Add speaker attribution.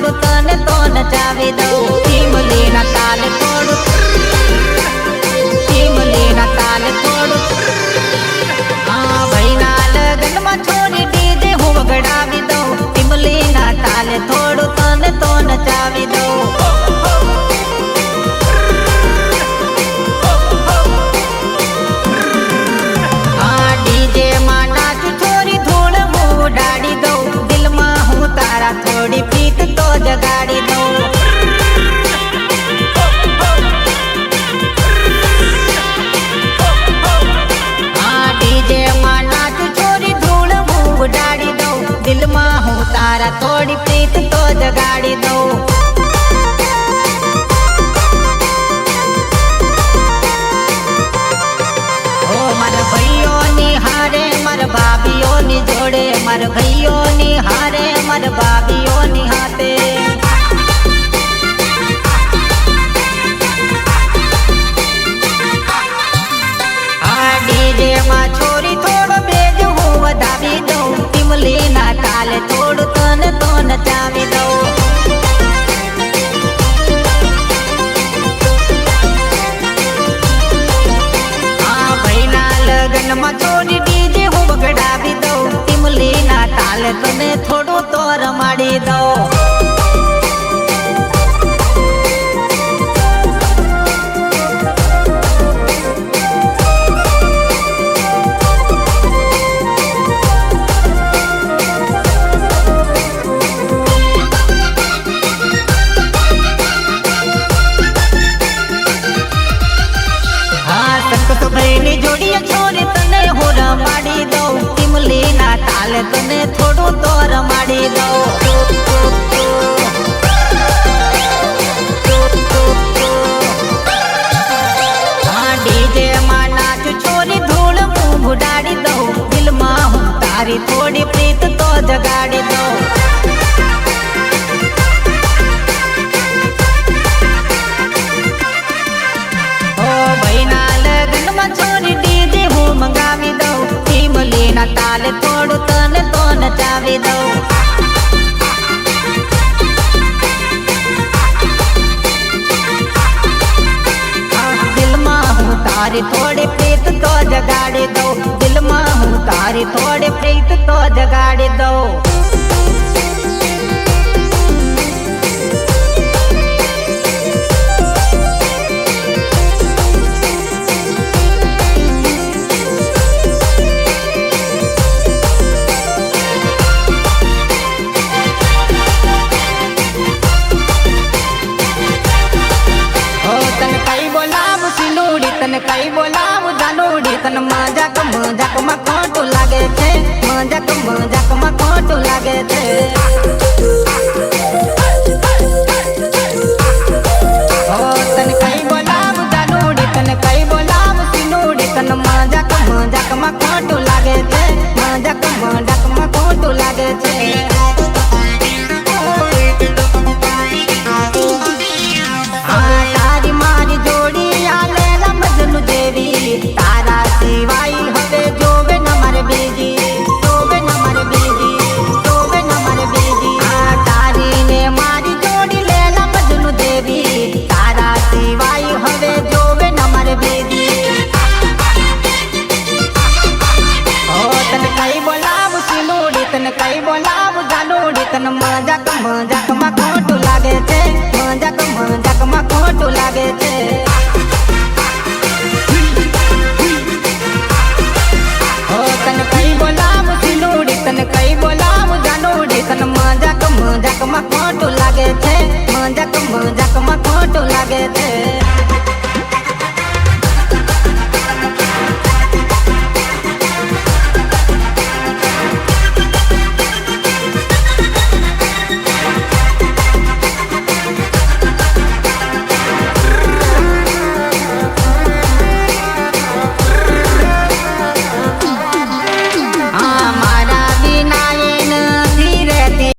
Speaker 1: થોડું જગાડી દઉં દિલમાં હું તારા થોડી પ્રીત તો જગાડી દઉં જોડે ભાઈઓ ની હારે, માર ભાભીઓ ની હાથે માં છોરી થોડો બેજ હું વધાવી દઉં. ટીમલીના તાલે થોડું તન તન ચાવી દઉં. ટીમલીના તાલે તને થોડું તો રમાડી દઉં. જગાડી હું મંગાવી દઉં ટીમલીના તાલે થોડું તને તો નચાવી દઉં તારી થોડે પ્રીત તો જગાડી દઉં. દિલમાં હું તારી થોડે પ્રીત તો જગાડી દઉં. સિનુડી તને કઈ બોલાવું? જાનુડી, તને મજાક મજાકમાં ખોટું લાગે છે. મજાક મજાકમાં ખોટું લાગે છે. જાનુડી મજાકમાં ખોટું લાગે છે. મજાક મજાકમાં ખોટું લાગે છે. તને મજાક મજાકમાં ખોટું લાગે છે. મજાક મજાકમાં ખોટું લાગે